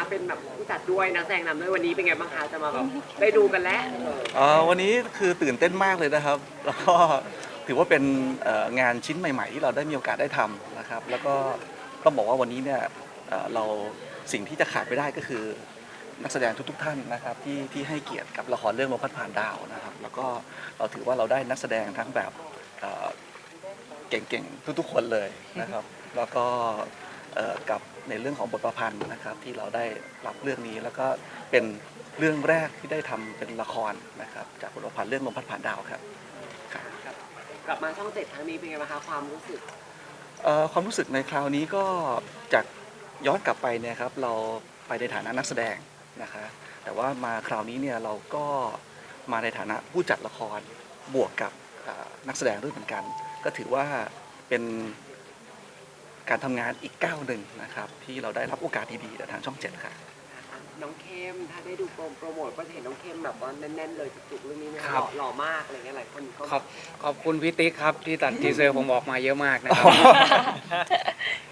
นะเป็นแบบผู้จัดด้วยนักแสดงนำด้วยวันนี้เป็นไงบ้างคะจะมาแบบได้ดูกันแล้วออเอ่อวันนี้คือตื่นเต้นมากเลยนะครับ แล้วก็ถือว่าเป็นเอ่องานชิ้นใหม่ ๆ ที่เราได้มีโอกาสได้ทำนะครับ แล้วก็ต้องบอกว่าวันนี้เนี่ยเอ่อเราสิ่งที่จะขาดไม่ได้ก็คือ นักแสดงทุก ๆ ท่านนะครับที่ที่ให้เกียรติกับละครเรื่องลมพัดผ่านดาวนะครับ แล้วก็เราถือว่าเราได้นักแสดงทั้งแบบเอ่อเก่งๆทุกๆคนเลยนะครับ แล้วก็เอ่อกับ ในเรื่องของบทประพันธ์นะครับ ที่เราได้รับเรื่องนี้แล้วก็เป็นเรื่องแรกที่ได้ทำเป็นละครนะครับ จากบทประพันธ์เรื่องลมพัดผ่านดาวครับครับ กลับมาช่องเจ็ดครั้งนี้เป็นไงบ้างคะความรู้สึกเอ่อความรู้สึกในคราวนี้ก็จากย้อนกลับไปเนี่ยครับเราไปในฐานะนักแสดงนะคะแต่ว่ามาคราวนี้เนี่ยเราก็มาในฐานะผู้จัดละครบวกกับเอ่อนักแสดงด้วยเหมือนกัน ก็ถือว่าเป็น การทำงานอีกก้าวหนึ่งนะครับ ที่เราได้รับโอกาสดีๆจากทางช่องเจ็ดค่ะ น้องเข้มถ้าได้ดูโปรโปรโมทก็จะเห็นน้องเข้มแบบว่าแน่นๆเลยจุกๆเรื่องนี้นะหครัล่อบหล่อมากอะไรเงี้ยหลายคนก็ขอบขอบคุณพี่ติ๊กครับที่ตัดทีเซอร์ผมออกมาเยอะมากนะครับ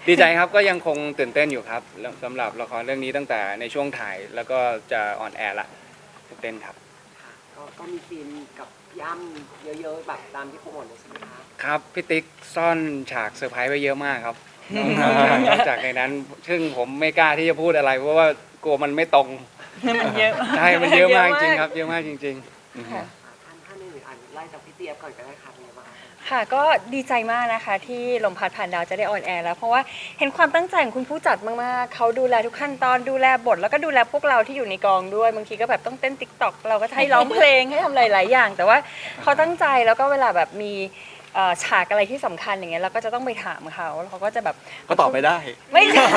ดีใจครับก็ยังคงตื่นเต้นอยู่ครับสำหรับละครเรื่องนี้ตั้งแต่ในช่วงถ่ายแล้วก็จะออนแอร์ละตื่นเต้นครับ ค่ะก็ก็มีซีนกับพี่อ้ำเยอะๆแบบตามที่โปรโมทเลยใช่ไหมคะ ครับพี่ติ๊กซ่อนฉากเซอร์ไพรส์ไว้เยอะมากครับ นอกจากนอกจากในนั้น ซึ่งผมไม่กล้าที่จะพูดอะไร เพราะว่ากลัวมันไม่ตรงมันเยอะใช่มันเยอะมากจริงครับ เยอะมากจริงๆอือฮึอะท่านท่านหนึ่งอ่านไล่จากพี่เตียบก่อนก็ได้ค่ะเป็นไงบ้างคะค่ะก็ดีใจมากนะคะที่ลมพัดผ่านดาวจะได้ออนแอร์แล้ว เพราะว่าเห็นความตั้งใจของคุณผู้จัดมากๆเขาดูแลทุกขั้นตอนดูแลบท แล้วก็ดูแลพวกเราที่อยู่ในกองด้วยบางทีก็แบบต้องเต้นติ๊กต็อกเราก็ให้ร้องเพลงให้ทำหลายๆอย่าง แต่ว่าเขาตั้งใจแล้วก็เวลาแบบมี เอ่อฉากอะไรที่สำคัญอย่างเงี้ยเราก็จะต้องไปถามเขาแล้วเขาก็จะแบบ ก็ตอบไม่ได้ ไม่ใช่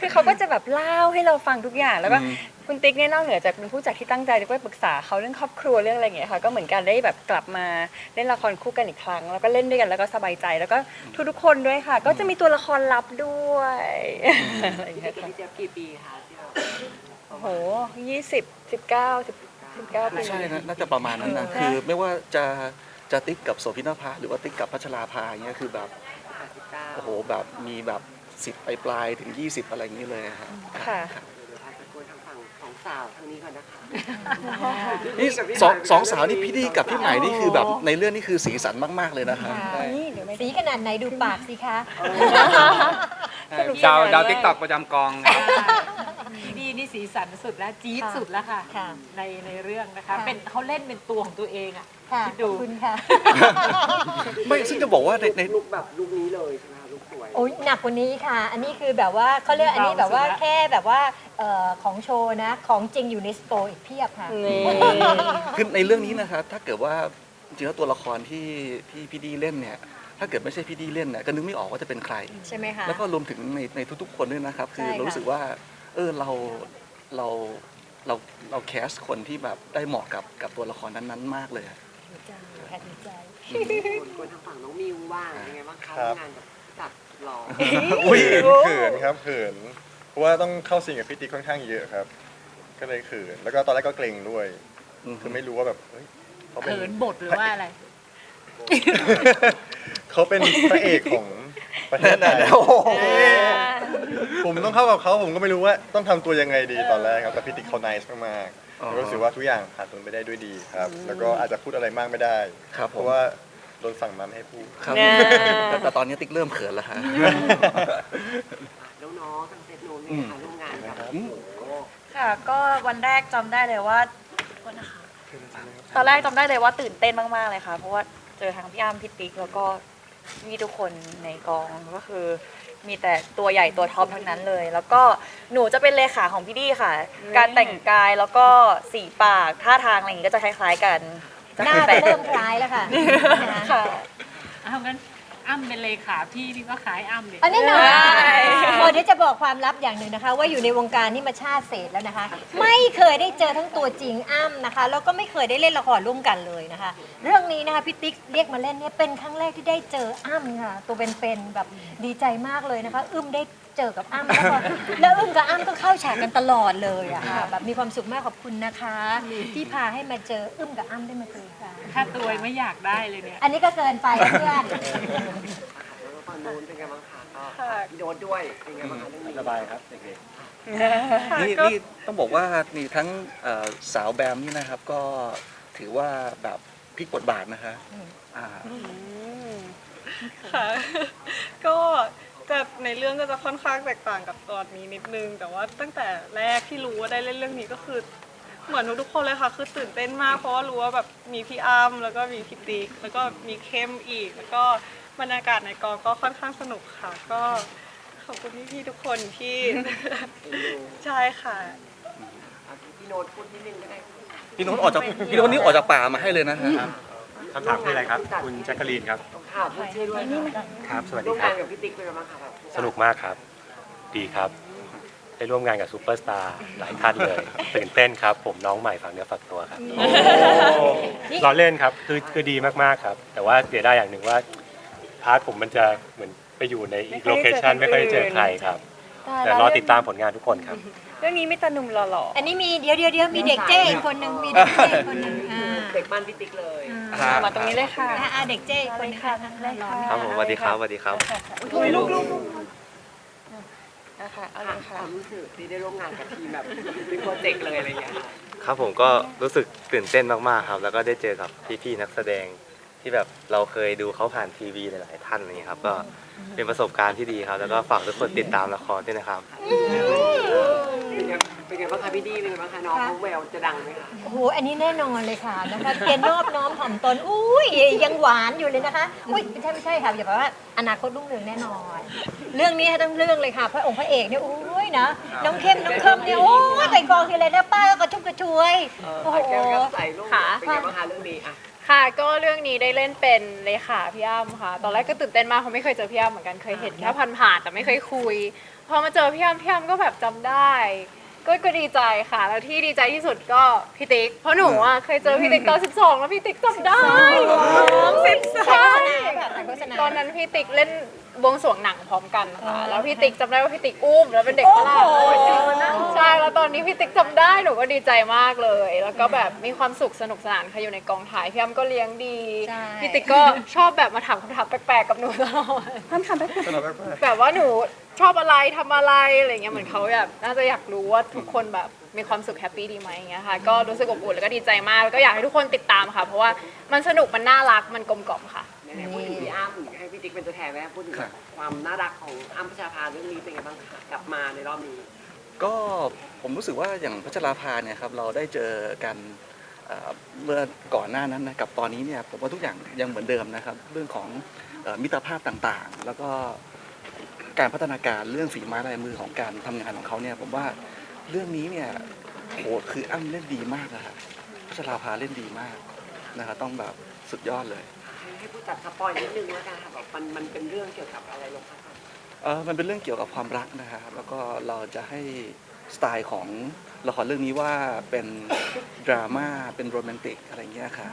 คือเขาก็จะแบบเล่าให้เราฟังทุกอย่าง แล้วก็อืม คุณติ๊กเนี่ยนอกเหนือจากเป็นผู้จัดที่ตั้งใจจะไปปรึกษาเขาเรื่องครอบครัวเรื่องอะไรอย่างเงี้ยค่ะ ก็เหมือนกันได้แบบกลับมาเล่นละครคู่กันอีกครั้ง แล้วก็เล่นด้วยกันแล้วก็สบายใจ แล้วก็ทุกๆคนด้วยค่ะ ก็จะมีตัวละครลับด้วยอะไรอย่างพี่เงี้เตียยบกับค่ะพี่เตียบกี่ปีคะที่เราโอ้โหยี่สิบสิบเก้าสิบสิบเก้าปี ใช่นะน่าจะประมาณนั้นนะ คือไม่ว่าจะ จะติ๊กกับโสภินภาหรือว่าติ๊กกับพัชราภาอย่างเงี้ยคือแบบแปดสิบเก้าโอ้โหแบบมีแบบสิบปลายปลายๆถึง 20 อะไรอย่างนี้เลยอะครับค่ะเดี๋ยวพาไปคุยทางฝั่งของสาวทางนี้ก่อนนะคะนี่สองสองสาวนี่พี่ดีกับพี่ใหม่นี่คือแบบในเรื่องนี่คือสีสันมาก ๆเลยนะครับนี่เดี๋ยวไม่สีขนาดไหนดูปากสิคะสรุปดาวยังไงดาวอะติ๊กต็อกประจำกองครับ ดีนี่สีสันสุดแล้วจี๊ดสุดแล้วค่ะ ค่ะในในเรื่องนะคะ ค่ะ เป็นเขาเล่นเป็นตัวของตัวเองอะค่ะคิดขดูอบคุณค่ะ ไม่ซึ่งจะบอกว่าในใน ลุกแบบลุกนี้เลยใช่ไหมคะลุกสวย โอ้ยหนักกว่านี้ค่ะ อันนี้คือแบบว่าเขาเรียกอันนี้แบบว่าเบาสุดละ แค่แบบว่าเอ่อของโชว์นะ ของจริงอยู่ในสโตร์อีกเพียบค่ะ นี่คือในเรื่องนี้นะครับถ้าเกิดว่าจริงๆแล้วตัวละครที่ที่พี่ดีเล่นเนี่ย ถ้าเกิดไม่ใช่พี่ดีเล่นเนี่ยก็นึกไม่ออกว่าจะเป็นใคร ใช่ไหมคะ แล้วก็รวมถึงในในทุกๆ คนด้วยนะครับ คือใช่ค่ะ เรารู้สึกว่า เออเราเราเราเราแคสคนที่แบบได้เหมาะกับกับตัวละครนั้นๆ มากเลยอะดีใจค่ะดีใจคนทางฝั่งน้องมิวบ้างเป็นไงบ้างคะครับ ทำงานกับจัดหล่ออุ้ยเขินครับเขินเพราะว่าต้องเข้าซีนกับพี่ติ๊กค่อนข้างเยอะครับ ก็เลยเขินแล้วก็ตอนแรกก็เกรงด้วย คือไม่รู้ว่าแบบเฮ้ยเขาเป็น เขินบทหรือว่าอะไร เขาเป็นพระเอกของประเทศไทนั่นยน่ะโอ้โห ผมต้องเข้ากับเขาผมก็ไม่รู้ว่าต้องทำตัวยังไงดีตอนแรกครับแต่พี่ติ๊กเขา nice มากๆอ๋อแล้วก็รู้สึกว่าทุกอย่างผ่านพ้นไปได้ด้วยดีครับ แล้วก็อาจจะพูดอะไรมากไม่ได้ ครับเพผมราะว่าโดนสั่งมาไม่ให้พูด ครับน่าแต่แต่ตอนนี้ติ๊กเริ่มเขินแล้วฮะ แล้วน้องทางเซตโน้นเป็นไงคะร่วมงานกับอืม โอ้โหค่ะ ก็วันแรกจำได้เลยว่าโทษนะคะตอนแรกจำได้เลยว่าตื่นเต้นมากๆเลยค่ะ เพราะว่าเจอทั้งพี่อ้ำพี่ติ๊กแล้วก็มีทุกคนในกองก็คือ มีแต่ตัวใหญ่ตัวท็อปทั้งนั้นเลย แล้วก็หนูจะเป็นเลขาของพี่ดี้ค่ะ การแต่งกายแล้วก็สีปากท่าทางอะไรอย่างงี้ก็จะคล้ายๆกัน หน้าก็เริ่มคล้ายแล้วค่ะ ค่ะ เอางั้น อ้ำเป็นเลขาพี่พี่ก็ขายอ้ำเลย อันนี้หน่อยใช่โอ้เดี๋ยวจะบอกความลับอย่างหนึ่งนะคะ ว่าอยู่ในวงการนี่มาชาติเศษแล้วนะคะ ไม่เคยได้เจอทั้งตัวจริงอ้ำนะคะ แล้วก็ไม่เคยได้เล่นละครร่วมกันเลยนะคะ เรื่องนี้นะคะพี่ติ๊กเรียกมาเล่นเนี่ยเป็นครั้งแรกที่ได้เจออ้ำค่ะตัวเป็นๆแบบดีใจมากเลยนะคะ อึ้มได้เจอกับอ้ำแล้วก็แล้วอึ้มกับอ้ำก็เข้าฉากกันตลอดเลยอะค่ะแบบมีความสุขมากขอบคุณนะคะ ที่พาให้มาเจออึ้มกับอ้ำได้มาเจอกันถ้าตัวไม่อยากได้เลยเนี่ยอันนี้ก็เกินไปเพื่อนแล้วฝั่งโน้นเป็นไงบ้างคะก็ค่ะโดนตด้วยเป็นไงบ้างคะเรื่องนี้สบายครับเด็กนี่นี่ต้องบอกว่านี่ทั้งเอ่อสาวแบมนี่นะครับก็ถือว่าแบบพลิกบทบาทนะคะอ่าค่ะก็ จะในเรื่องก็จะค่อนข้างแตกต่างกับตอนนี้นิดนึง แต่ว่าตั้งแต่แรกที่รู้ว่าได้เล่นเรื่องนี้ก็คือ เหมือนทุกๆคนเลยค่ะ คือตื่นเต้นมากเพราะว่ารู้ว่าแบบมีพี่อ้ำแล้วก็มีพี่ติ๊กแล้วก็มีเข้มอีก แล้วก็บรรยากาศในกองก็ค่อนข้างสนุกค่ะ ก็ขอบคุณพี่ๆทุกคนที่ ใช่ค่ะอะพี่โน้ตพูดนิดนึงก็ได้พี่โน้ตออกจากพี่โน้ตนี่ออกจากป่ามาให้เลยนะฮะๆคำถามคืออะไรครับ คุณแจ็คกะลีนครับ ค่ะพูดชื่อด้วยค่ะครับ สวัสดีร่วมครังาบ นกับพี่ติ๊กเป็นไงบ้างคะแบบสนุกมากครับ ดีครับ ได้ร่วมงานกับซูเปอร์สตาร์หลายท่านเลยตื่นเต้นครับ ผมน้องใหม่ฝากเนื้อฝากตัวครับรอเล่นครับ คือคือดีมากๆครับ แต่ว่าเสียดายอย่างหนึ่งว่าพาร์ทผมมันจะเหมือนไปอยู่ในอีกไม่โลค่อยเคได้เจอชันคนไม่ค่อยได้เจออื่นใครครับ ได้แต่แล้วรอติดตามผลงานทุกคนครับ เรื่องนี้มีแต่หนุ่มหล่อๆอันนี้มีเดี๋ยวเดี๋ยวเดี๋ยวมีเด็กเจ้อีกคนหนึ่งมีเด็กเจ้อีกคนหนึ่งอ่าเด็กบ้านพี่ติ๊กเลย อ่ามาตรงนี้เลยค่ะอ่าอ่าเด็กเจ้อีกคนหนึงค่ะครับผมสวัสดีครับสวัสดีครับอุ้ยลูกลูกนะคะเอาค่ะเลยค่ะ ความรู้สึกที่ได้ร่วมงานกับทีมแบบเป็นโปรเจกต์เลยอะไรอย่างเงี้ยค่ะครับผมก็รู้สึกตื่นเต้นมากๆครับ แล้วก็ได้เจอกับพี่ๆนักแสดง ที่แบบเราเคยดูเขาผ่านทีวีหลายๆท่านอะไรอย่างเงี้ยครับ ก็เป็นประสบการณ์ที่ดีครับ แล้วก็ฝากทุกคนติดตามละครด้วยนะครับ เป็นไงเป็นไงบ้างคะพี่ดีเป็นไงบ้างคะน้องเขาแววจะดังไหมคะ โอ้โห อันนี้แน่นอนเลยค่ะนะคะเกียรนอบน้อมถ่อมตน อุ้ยยังหวานอยู่เลยนะคะ อุ้ยไม่ใช่ไม่ใช่ค่ะ อย่าบอกว่าอนาคตรุ่งเรืองแน่นอน เรื่องนี้ต้องเรื่องเลยค่ะ พระองค์พระเอกเนี่ยอุ้ยนะ น้องเข้มน้องเคิมเนี่ยโอ้ยใส่กองทีไรนะป้าก็กระชุ่มกระชวยเออโอ้โหอะแก้วแก้วใส่ลูกค่ะ เป็นไงบ้างคะเรื่องนี้อะ ค่ะก็เรื่องนี้ได้เล่นเป็นเลขาพี่อ้ำค่ะ ตอนแรกก็ตื่นเต้นมากเพราะไม่เคยเจอพี่อ้ำเหมือนกันเคยเห็นแค่ผ่านๆแต่ไม่เคยคุยพอมาเจอพี่อ้ำพี่อ้ำก็แบบจำได้ ก็ก็ดีใจค่ะ แล้วที่ดีใจที่สุดก็พี่ติ๊กเพราะหนูอะเคยเจอพี่ติ๊กตอน 12 แล้วพี่ติ๊กจำได้สิบสถ่ายอโฆงษณาค่ะถ่ายโฆษณาตอนนั้นพี่ติ๊กเล่น บวงสรวงหนังพร้อมกันค่ะแล้วพี่ติ๊กจำได้ว่าพี่ติ๊กอุ้มแล้วเป็นเด็กฝรั่งโอ้โหใช่แล้วตอนนี้พี่ติ๊กจำได้หนูก็ดีใจมากเลย แล้วก็แบบมีความสุขสนุกสนานค่ะอยู่ในกองถ่ายพี่อ้ำก็เลี้ยงดีใช่พี่ติ๊กก็ชอบแบบมาถามคำถามแปลกๆกับหนูตลอดคำถามแปลกๆแบบว่าหนูชอบอะไรทำอะไรอะไรเงี้ยเหมือนเขาแบบน่าจะอยากรู้ว่าทุกคนแบบมีความสุขแฮปปี้ดีไหมอย่างเงี้ยค่ะก็รู้สึกอบอุ่นแล้วก็ดีใจมากแล้วก็อยากให้ทุกคนติดตามค่ะ เพราะว่ามันสนุกมันน่ารักมันกลมกล่อมค่ะไหนๆพูดถึงพี่อ้ำให้พี่ ติ๊กเป็นตัวแทนไหมพูดถึงครับ ความน่ารักของอ้ำพัชราภาเรื่องนี้เป็นไงบ้างคะกลับมาในรอบนี้ ก็ผมรู้สึกว่าอย่างพัชราภาเนี่ยครับเราได้เจอกันเอ่อเมื่อก่อนหน้านั้นนะกับตอนนี้เนี่ยผมว่าทุกอย่างยังเหมือนเดิมนะครับ เรื่องของเอ่อมิตรภาพต่างๆ แล้วก็การพัฒนาการเรื่องฝีไม้ลายมือของการทำงานของเขาเนี่ยผมว่าเรื่องนี้เนี่ยโหคืออ้ำเล่นดีมากนะครับพัชราภาเล่นดีมากนะครับต้องแบบสุดยอดเลย ให้ผู้จัดสปอยนิดนึงแล้วกันค่ะแบบมันมันเป็นเรื่องเกี่ยวกับอะไรลงคะเออมันเป็นเรื่องเกี่ยวกับความรักนะครับแล้วก็เราจะให้สไตล์ของละครเรื่องนี้ว่าเป็นดราม่าเป็นโรแมนติกอะไรเงี้ยค่ะ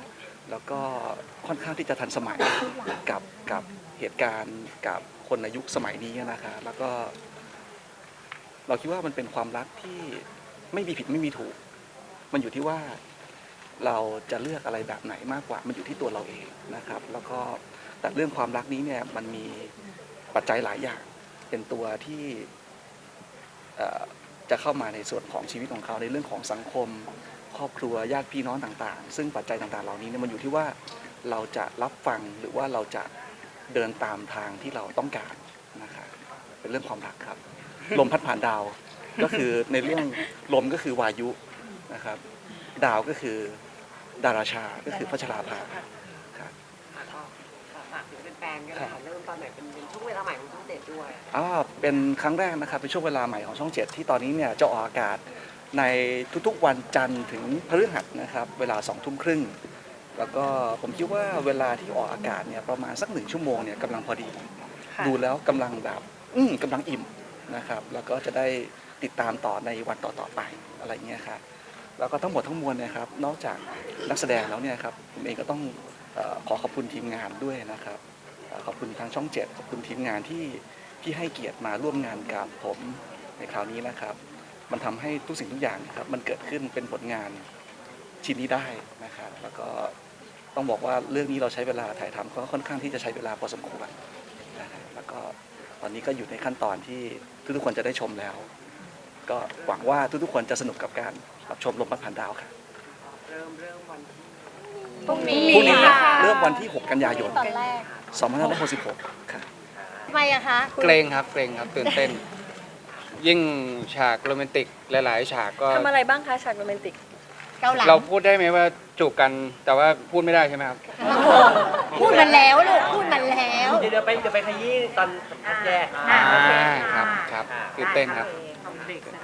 แล้วก็ค่อนข้างที่จะทันสมัยกับกับเหตุการณ์กับคนในยุคสมัยนี้นะคะแล้วก็ เราคิดว่ามันเป็นความรักที่ไม่มีผิดไม่มีถูก มันอยู่ที่ว่า เราจะเลือกอะไรแบบไหนมากกว่ามันอยู่ที่ตัวเราเองนะครับ แล้วก็แต่เรื่องความรักนี้เนี่ยมันมีปัจจัยหลายอย่าง เป็นตัวที่จะเข้ามาในส่วนของชีวิตของเขาในเรื่องของสังคม ครอบครัวญาติพี่น้องต่างๆ ซึ่งปัจจัยต่างๆ เหล่านี้เนี่ยมันอยู่ที่ว่าเราจะรับฟังหรือว่าเราจะเดินตามทางที่เราต้องการนะคะเป็นเรื่องความรักครับ ลมพัดผ่านดาวก็คือในเรื่องลมก็คือวายุนะครับ ดาวก็คือ ดาราชาก็คือพัชราภาครับค่ะก็ฝากถึงแฟนๆกันเลยค่ะเริ่มตอนไหนเป็นเป็นช่วงเวลาใหม่ของช่องเจ็ดด้วยอ่าเป็นครั้งแรกนะครับเป็นช่วงเวลาใหม่ของช่องเจ็ดที่ตอนนี้เนี่ยจะออกอากาศในทุกๆวันจันทร์ถึงพฤหัสนะครับเวลาสองทุ่มครึ่งแล้วก็ผมคิดว่าเวลาที่ออกอากาศเนี่ยประมาณสักหนึ่งชั่วโมงเนี่ยกำลังพอดีค่ะดูแล้วกำลังแบบอืมกำลังอิ่มนะครับ แล้วก็จะได้ติดตามต่อในวันต่อๆไปอะไรเงี้ยครับ แล้วก็ทั้งหมดทั้งมวลนะครับ นอกจากนักแสดงแล้วเนี่ยครับผมเองก็ต้องอขอขอบคุณทีมงานด้วยนะครับ ขอบคุณทางช่องเจ็ดขอบคุณทีมงานที่ที่ให้เกียรติมาร่วมงานกับผมในคราวนี้นะครับ มันทำให้ทุกสิ่งทุกอย่างนะครับ มันเกิดขึ้นเป็นผลงานชิ้นนี้ได้นะครับ แล้วก็ต้องบอกว่าเรื่องนี้เราใช้เวลาถ่ายทำก็ค่อนข้างที่จะใช้เวลาพอสมควรนะครับแล้วก็ตอนนี้ก็อยู่ในขั้นตอนที่ทุกๆคนจะได้ชมแล้ว ก็หวังว่าทุกๆคนจะสนุกกับการรับชมลมพัดผ่านดาวค่ะเริ่มเริ่มวันที่พรุ่งนี้พรุ่งนี้ค่ะเริ่มวันที่ 6 กันยายนตอนแรก2566ค่ะทำไมอะคะคุณเกรงครับเกรงครับตื่นเต้น ยิ่งฉากโรแมนติกหลายๆ ฉากก็ทำอะไรบ้างคะฉากโรแมนติกเกาหลังเราพูดได้ไหมว่าจูบกันแต่ว่าพูดไม่ได้ใช่ไหมครับพูดมาแล้วลูกพูดมาแล้ว เดี๋ยวเดี๋ยวไปเดี๋ยวไปขยี้ตอนแยกอ่าอ่าครับครับตื่นเต้นครับ 这个。